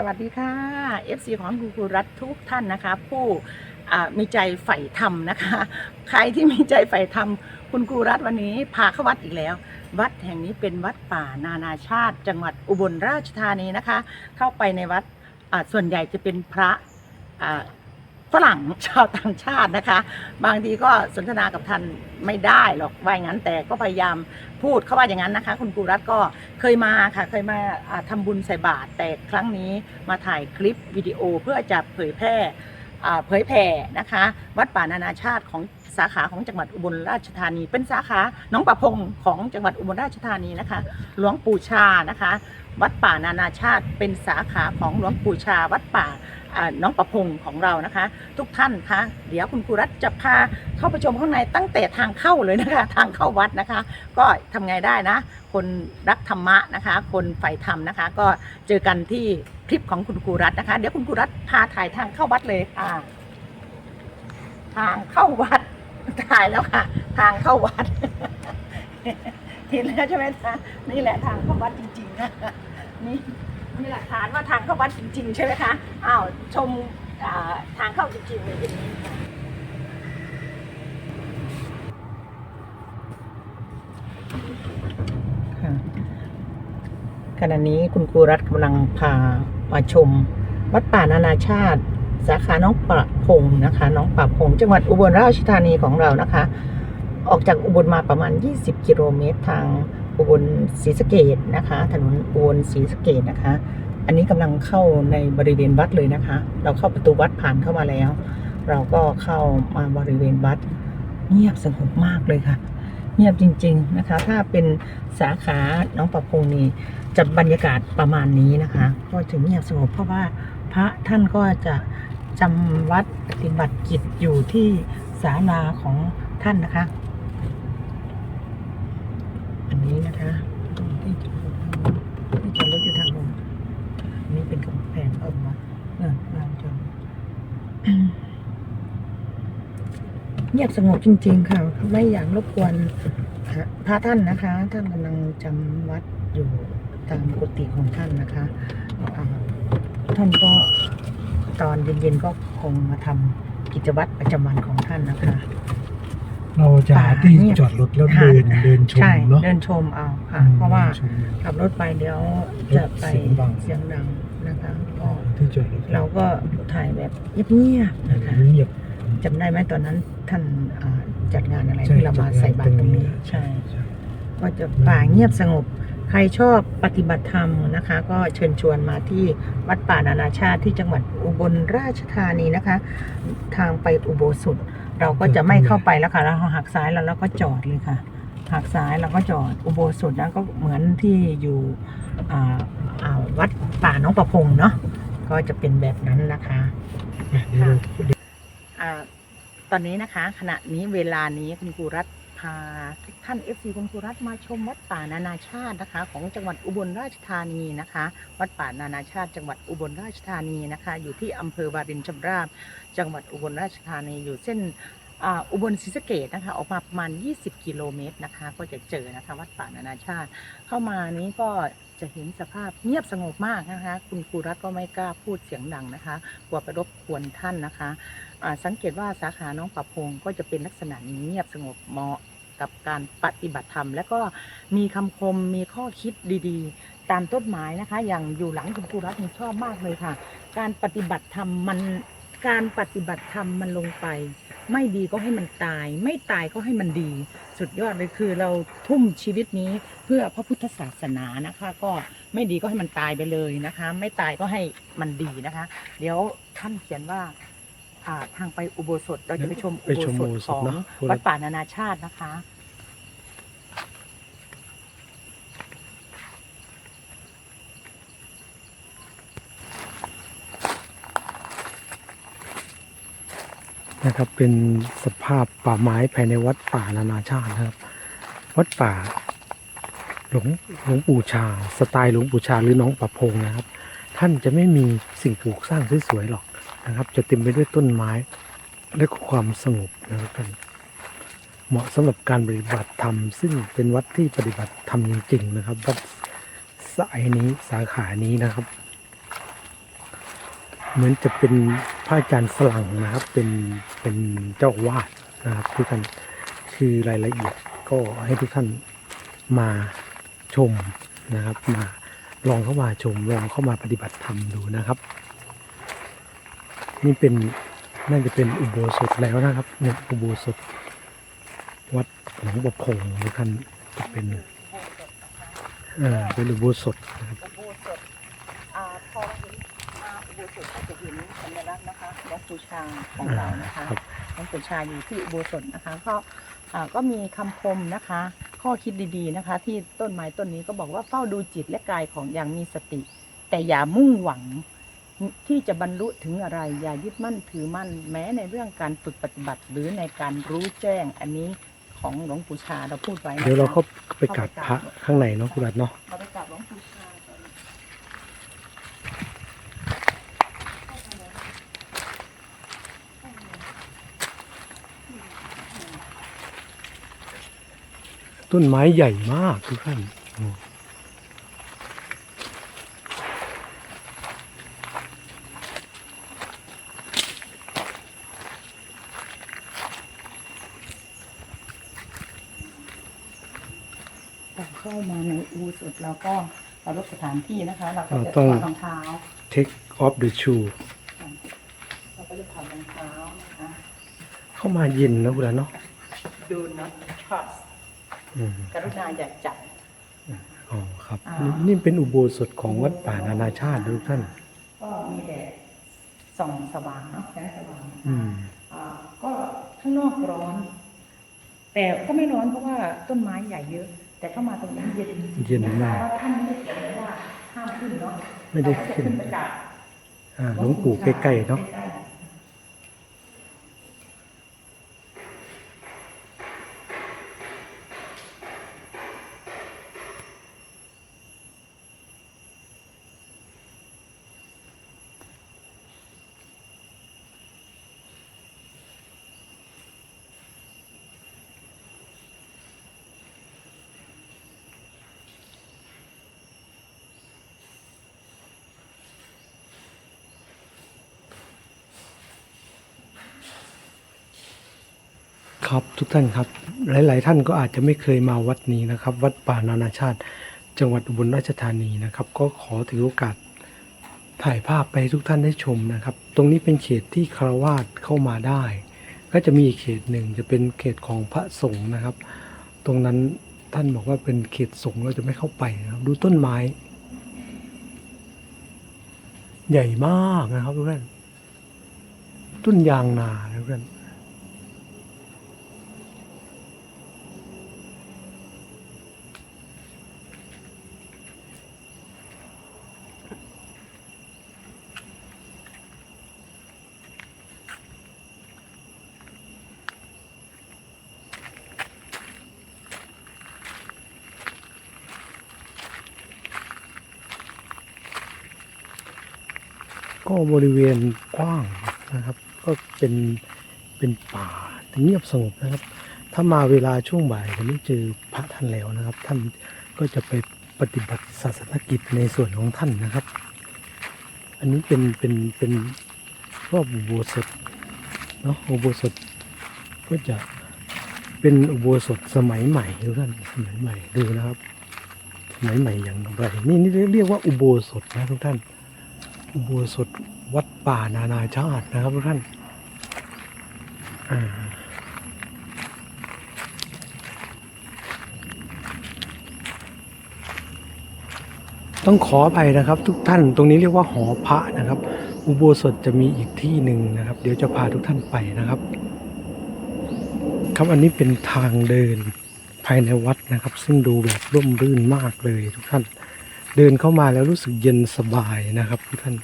สวัสดีค่ะ FC ของครูครูรัฐทุกท่านนะคะ ผู้มีใจใฝ่ธรรมนะคะ ใครที่มีใจใฝ่ธรรมคุณครูรัฐวันนี้พาเข้าวัดอีกแล้ว วัดแห่งนี้เป็นวัดป่านานาชาติ จังหวัดอุบลราชธานีนะคะ เข้าไปในวัดส่วนใหญ่จะเป็นพระ ฝรั่งชาวต่างชาตินะคะ บางทีก็สนทนากับท่านไม่ได้หรอกว่าอย่างนั้นแต่ก็พยายามพูดเขาว่าอย่างนั้นนะคะ คุณครูรัฐก็เคยมาค่ะ เคยมาอ่าทำบุญใส่บาตรแต่ครั้งนี้มาถ่ายคลิปวิดีโอเพื่อจะเผยแพร่เผยแผ่นะคะ วัดป่านานาชาติของสาขาของจังหวัดอุบลราชธานี เป็นสาขาหน้องประพงของจังหวัดอุบลราชธานีนะคะ หลวงปู่ชานะคะ วัดป่านานาชาติ เป็นสาขาของหลวงปู่ชา วัดป่า น้องประพงศ์ของเรานะคะ ทุกท่านคะเดี๋ยวคุณครูรัฐจะพาเข้าไปชมข้างในตั้งแต่ทางเข้าเลยนะคะ ทางเข้าวัดนะคะ ก็ทำไงได้นะ คนรักธรรมะนะคะ คนใฝ่ธรรมนะคะ ก็เจอกันที่คลิปของคุณครูรัฐนะคะ เดี๋ยวคุณครูรัฐพาถ่ายทางเข้าวัดเลยค่ะทางเข้าวัดถ่ายแล้วค่ะ ทางเข้าวัดเห็นแล้วใช่ไหมคะนี่แหละทางเข้าวัดจริงๆนะนี่ มีหลักฐานว่าทางเข้าวัดจริง ๆ ใช่ไหมคะอ้าวชมทางเข้าจริงๆเลยอย่างนี้ค่ะขณะนี้คุณครูรัฐกำลังพามาชม วัดป่านานาชาติ สาขาน้องประพงนะคะ น้องประพงจังหวัดอุบลราชธานีของเรานะคะ ออกจากอุบลมาประมาณ 20 กิโลเมตรทาง อุบลศรีสะเกดนะคะ ถนนอุบลศรีสะเกดนะคะ อันนี้กำลังเข้าในบริเวณวัดเลยนะคะ เราเข้าประตูวัดผ่านเข้ามาแล้ว เราก็เข้ามาบริเวณวัด เงียบสงบมากเลยค่ะ เงียบจริง ๆนะคะ ถ้าเป็นสาขาน้องประพงนี่จะบรรยากาศประมาณนี้นะคะ ก็จะเงียบสงบเพราะว่าพระท่านก็จะจำวัดปฏิบัติกิจอยู่ที่ศาลาของท่านนะคะ อันนี้นะคะที่จอดรถที่จอดรถอยู่ทางลงนนี้เป็นกำแพงเอิมวัดเออลานจอดเงียบสงบจริง ๆ ค่ะ ไม่อยากรบกวนพระท่านนะคะ ท่านกำลังจำวัดอยู่ตามกุฏิของท่านนะคะท่านก็ตอนเย็นๆก็คงมาทำกิจวัตรประจำวันของท่านนะคะ เราจะหาที่จอดรถแล้วค่ะเดินเดินชมใช่เนาะเดินชมเอาค่ะ เพราะว่าขับรถไปเดี๋ยวจะไปเสียงดังเสียงดังนะคะก็ที่จอดรถเราก็ถ่ายแบบเงียบๆนะคะเงียบจำได้ไหมตอนนั้นท่านอ่าจัดงานอะไรใช่ที่เรามาใส่บาตรตรงนี้จัดงานตรงนี้ใช่ ก็จะป่าเงียบสงบ ใครชอบปฏิบัติธรรมนะคะ ก็เชิญชวนมาที่วัดป่านานาชาติที่จังหวัดอุบลราชธานีนะคะ ทางไปอุโบสถ เราก็จะไม่เข้าไปแล้วค่ะเราหักซ้ายแล้วเราก็จอดเลยค่ะหักซ้ายเราก็จอดอุโบสถนะก็เหมือนที่อยู่อ่าอ่าวัดป่าน้องประพงเนาะก็จะเป็นแบบนั้นนะคะเดี๋ยวเราอ่าตอนนี้นะคะ ขณะนี้เวลานี้คุณครูรัฐ พาทุกท่านเอฟซีคุณครูรัฐมาชมวัดป่านานาชาตินะคะ ของจังหวัดอุบลราชธานีนะคะ วัดป่านานาชาติจังหวัดอุบลราชธานีนะคะ อยู่ที่อำเภอวารินชำราบ จังหวัดอุบลราชธานีอยู่เส้นอุบลศรีสะเกดนะคะ ออกมาประมาณ 20 กิโลเมตรนะคะ ก็จะเจอนะคะ วัดป่านานาชาติ เข้ามานี้ก็ จะเห็นสภาพเงียบสงบมากนะคะ คุณครูรัฐก็ไม่กล้าพูดเสียงดังนะคะกลัวไปรบกวนท่านนะคะอ่าสังเกตว่าสาขาน้องปรับพงก็จะเป็นลักษณะนี้เงียบสงบเหมาะกับการปฏิบัติธรรม และก็มีคำคมมีข้อคิดดีๆ ตามต้นไม้นะคะ อย่างอยู่หลังคุณครูรัตน์นี่ชอบมากเลยค่ะ การปฏิบัติธรรมมันการปฏิบัติธรรมมันลงไป ไม่ดีก็ให้มันตาย ไม่ตายก็ให้มันดี สุดยอดเลยคือเราทุ่มชีวิตนี้เพื่อพระพุทธศาสนานะคะ ก็ไม่ดีก็ให้มันตายไปเลยนะคะ ไม่ตายก็ให้มันดีนะคะ เดี๋ยวท่านเขียนว่าอ่าทางไปอุโบสถเราจะไปชมอุไปโบชมสอุถโบสขถองเนาะวัดป่านานาชาตินะคะ นะครับ เป็นสภาพป่าไม้ภายในวัดป่านานาชาตินะครับ วัดป่าหลวงหลวงปู่ชา สไตล์หลวงปู่ชาหรือน้องประพงนะครับ ท่านจะไม่มีสิ่งปลูกสร้างสวยๆหรอกนะครับ จะเต็มไปด้วยต้นไม้และความสงบนะครับท่านเหมาะสำหรับการปฏิบัติธรรม ซึ่งเป็นวัดที่ปฏิบัติธรรมจริง ๆ นะครับ วัดสายนี้สาขานี้นะครับ เหมือนจะเป็นพระอาจารย์ฝรั่งนะครับ เป็น เป็นเจ้าวาดนะครับทุกท่านคือรายละเอียดก็ให้ทุกท่านมาชมนะครับ มาลองเข้ามาชมลองเข้ามาปฏิบัติธรรมดูนะครับ นี่เป็นน่าจะเป็นอุโบสถแล้วนะครับเนี่ยอุโบสถวัดหลวงประพงทุกท่านจะเป็นอ่าเป็นอุโบสถนะครับ อุโบสถอ่าพอเห็นอ่าอุโบสถก็จะเห็นสัญลักษณ์ นะคะหลวงปู่ชาของเรานะคะครับหลวงปู่ชาอยู่ที่อุโบสถนะคะก็อ่าก็มีคำคมนะคะ ข้อคิดดีๆนะคะ ที่ต้นไม้ต้นนี้ก็บอกว่าเฝ้าดูจิตและกายของอย่างมีสติ แต่อย่ามุ่งหวังที่จะบรรลุถึงอะไร อย่ายึดมั่นถือมั่นแม้ในเรื่องการฝึกปฏิบัติ หรือในการรู้แจ้งอันนี้ของหลวงปู่ชาเราพูดไว้นะคะเดี๋ยวเราเข้าไปกราบพระข้างในเนาะคุณรัตน์เนาะเราไปกราบหลวงปู่ชา ต้นไม้ใหญ่มากทุกท่านอืมเราเข้ามาในอุโบสถเราก็เคารพสถานที่นะคะ เราก็เราจะต้องถอดรองเท้า take off the shoe เราก็จะถอดรองเท้านะคะเข้ามาเย็นนะคุณรัตน์เนาะ Do not trust อืม กรุณาอย่าจับอ๋อครับอ่านี่นี่นี่เป็นอุโบสถของวัดป่านานาชาติทุกท่าน ก็มีแดดส่องสว่างเนาะแสงสว่างอืมอ่าก็ข้างนอกร้อน แต่ก็ไม่ร้อนเพราะว่าต้นไม้ใหญ่เยอะ แต่เข้ามาตรงนี้เย็นเย็นมากเพราะท่านไม่ได้เขียนไว้ว่าห้ามขึ้นเนาะไม่ได้ขึ้นเราก็จะไปกราบอ่าหลวงปู่ใกล้ๆเนาะ ครับทุกท่านครับ หลาย ๆ ท่านก็อาจจะไม่เคยมาวัดนี้นะครับ วัดป่านานาชาติ จังหวัดอุบลราชธานีนะครับ ก็ขอถือโอกาสถ่ายภาพไปทุกท่านได้ชมนะครับ ตรงนี้เป็นเขตที่คารวาสเข้ามาได้ ก็จะมีเขตหนึ่งจะเป็นเขตของพระสงฆ์นะครับ ตรงนั้นท่านบอกว่าเป็นเขตสงฆ์เราจะไม่เข้าไปนะครับ ดูต้นไม้ ใหญ่มากนะครับทุกท่านต้นยางนาทุกท่าน ก็บริเวณกว้างนะครับ ก็เป็นเป็นป่าเงียบสงบนะครับ ถ้ามาเวลาช่วงบ่ายจะไม่เจอพระท่านแล้วนะครับ ท่านก็จะไปปฏิบัติศาสนกิจในส่วนของท่านนะครับ อันนี้เป็นเป็นเป็นรอบอุโบสถเนาะอุโบสถก็จะเป็นอุโบสถสมัยใหม่ทุกท่านสมัยใหม่ดูนะครับ สมัยใหม่อย่างไรนี่นี่เรียกว่าอุโบสถนะทุกท่าน อุโบสถวัดป่านานาชาตินะครับทุกท่านต้องขอไปนะครับ ทุกท่านตรงนี้เรียกว่าหอพระนะครับ อุโบสถจะมีอีกที่หนึ่งนะครับ เดี๋ยวจะพาทุกท่านไปนะครับ ครับอันนี้เป็นทางเดินภายในวัดนะครับ ซึ่งดูแบบร่มรื่นมากเลยทุกท่าน เดินเข้ามาแล้วรู้สึกเย็นสบายนะครับทุกท่าน